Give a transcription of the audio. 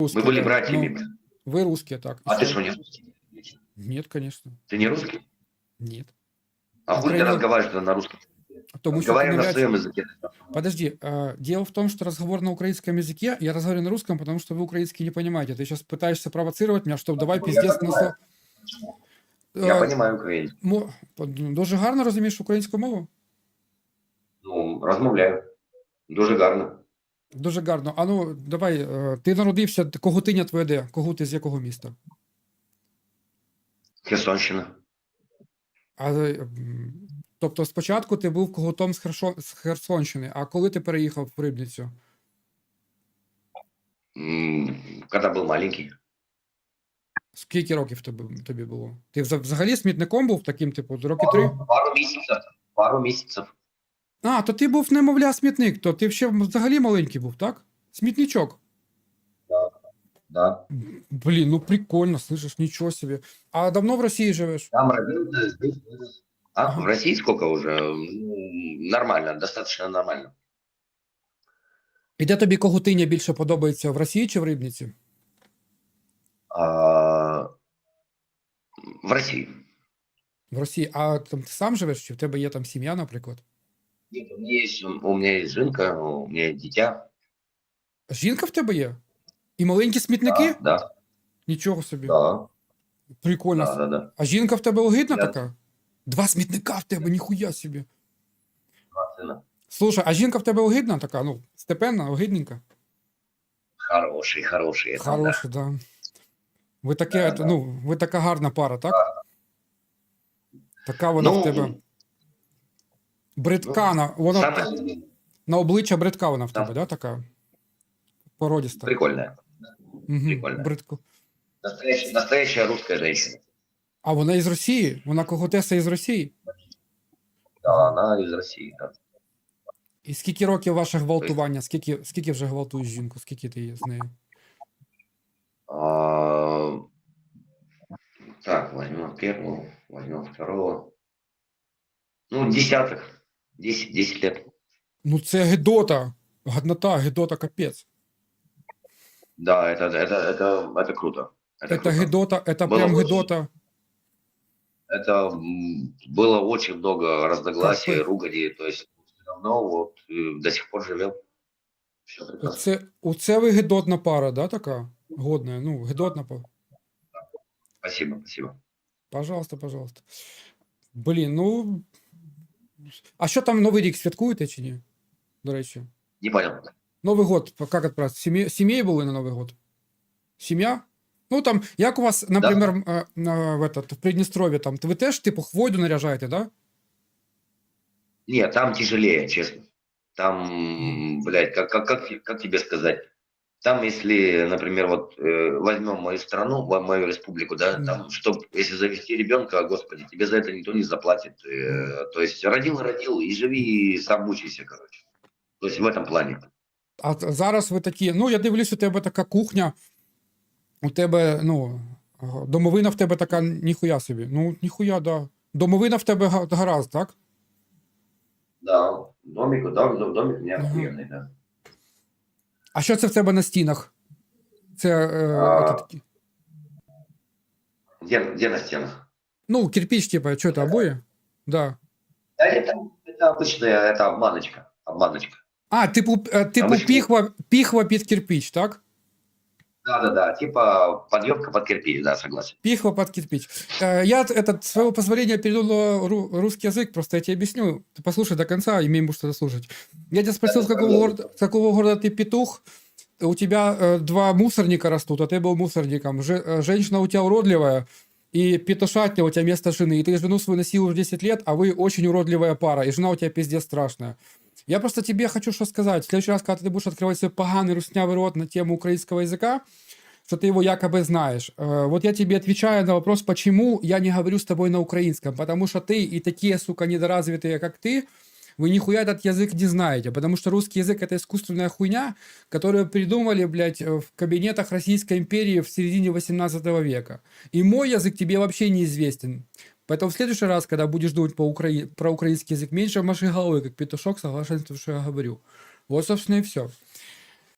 Русские, Мы были да. братьями. Ну, вы русские, так. А И ты что? что, не русский? Нет, конечно. Ты не русский? Нет. А хуй ты Украина- разговариваешь на русском? Потому что Разговаривай ты на навряд своем чи- языке. Подожди, а, дело в том, что разговор на украинском языке, я разговариваю на русском, потому что вы украинский не понимаете. Ты сейчас пытаешься провоцировать меня, чтобы давай Ну, пиздец я на понимаю. Я Е, понимаю українську. мо- Дуже гарно розумієш українську мову? Ну, розмовляю. Дуже гарно. Дуже гарно. А ну, давай, е, ти народився, Когутиня твоє де? Когути з якого міста? Херсонщина. А, е, тобто спочатку ти був когутом з, Хершо- з Херсонщини, а коли ти переїхав в Рибницю? М, Когда был маленький. Скільки років тобі, тобі було? Ти взагалі смітником був таким, типу, роки три? Пару, месяцев. Пару месяцев. А, то ти був немовля смітник, то ти ще взагалі маленький був, так? Смітничок. Да. Блін, ну прикольно, слышиш, нічого собі. А давно в Росії живеш? Там родился, здесь. А, в России сколько уже? Ну, Нормально, достаточно нормально. І де тобі когутиня більше подобається в Росії чи в Рибниці? А, в России. В Росії. А там ти сам живеш, чи в тебе є там сім'я, наприклад? Нет, у меня есть, у меня есть жинка, у меня есть дитя. Жінка в тебе є? І маленькі смітники? Да, да, Нічого собі. да, Прикольно. да, да, да. А жінка в тебе огидна Я- така? Два смітника в тебе, ніхуя собі. Два сына. Слушай, а жінка в тебе огидна така, ну, степенна, огидненька? Хороший, хороший. это да. Хороша, да. Ви таке, Да, да. ну, ви така гарна пара, так? Така вона Ну, в тебе. Бридкана. Воно Шат... на обличчя бридка вона в тебе, да, така? Породіста. Прикольна. Угу. Прикольна. Бридко. Настояща, настояща русская женщина. А вона із Росії? Вона коготеса із Росії? Да, вона із Росії, так. Да. І скільки років ваше тобто гвалтування? Скільки скільки вже гвалтуєш жінку? Скільки ти є з нею? А, так, возьмем первого, возьмем второго. Ну, десятых. 10, 10 лет. Ну це Гедота. Годнота, Гедота капець. Да, это, это, это, это круто. Это, это круто. Гедота, это было прям очень, Гедота. Это было очень много разногласий, Капы. то есть все равно вот э, до сих пор живем. Все прекрасно. Це, оце ви Гедотна пара, да, така? Годна, ну, Гедотна пара. Спасибо, спасибо. Пожалуйста, пожалуйста. Блин, ну, А що там Новий рік святкуєте чи ні? До речі. Не понял. Новий год, як відправити? Сім'ї, сім'єю були на Новий год? Сім'я? Ну там, як у вас, наприклад, е, на, в, этот, в Придністров'ї, там, ви теж, типу, хвойду наряжаєте, да? Нет, там тяжелее, честно. Там, блядь, как, как, как, как тебе сказать? Там, если, например, вот э, возьмем мою страну, мо- мою республику, да, Мгм. там, чтобы, если завести ребенка, господи, тебе за это никто не заплатит. Э, то есть родил, родил, и живи, и сам мучайся, короче. То есть в этом плане. А т- зараз ви такі, ну, я дивлюсь, у тебе така кухня, у тебе, ну, ага, домовина в тебе така ніхуя собі. Ну, ніхуя, да. Домовина в тебе га- гаразд, так? Да, домик, да, домик у меня Мгм. охуенный, да. А що це в тебе на стінах? Це е, А. це такі- Где, где на стенах? ну, кирпич, типа, що це, обоє? Да. Да, это, это обычная, это обманочка, обманочка. А, типу, е, типу Обычно- піхва, піхва під кирпич, так? Да-да-да, типа подъемка под кирпич, да, согласен. Пихва под кирпич. Э, Я, т- этот, с своего позволения, перейду на ру- русский язык, просто я тебе объясню. Ты послушай до конца, имеем что слушать. Я тебя спросил, с какого, города, с какого города ты петух. У тебя э, два мусорника растут, а ты был мусорником. Же- э, женщина у тебя уродливая, и петушатня у тебя место жены. И ты жену свою носил уже 10 лет, а вы очень уродливая пара, и жена у тебя пиздец страшная. Я просто тебе хочу что сказать. В следующий раз, когда ты будешь открывать свой поганый руснявый рот на тему украинского языка, что ты его якобы знаешь. Э, Вот я тебе отвечаю на вопрос, почему я не говорю с тобой на украинском. Потому что ты и такие, сука, недоразвитые, как ты, вы нихуя этот язык не знаете. Потому что русский язык это искусственная хуйня, которую придумали, блядь, э, в кабинетах Российской империи в середине 18 века. И мой язык тебе вообще неизвестен. Поэтому в следующий раз, когда будешь думать по укра... про украинский язык, меньше маши головы, как петушок, соглашайся с тем, что я говорю. Вот, собственно, и все.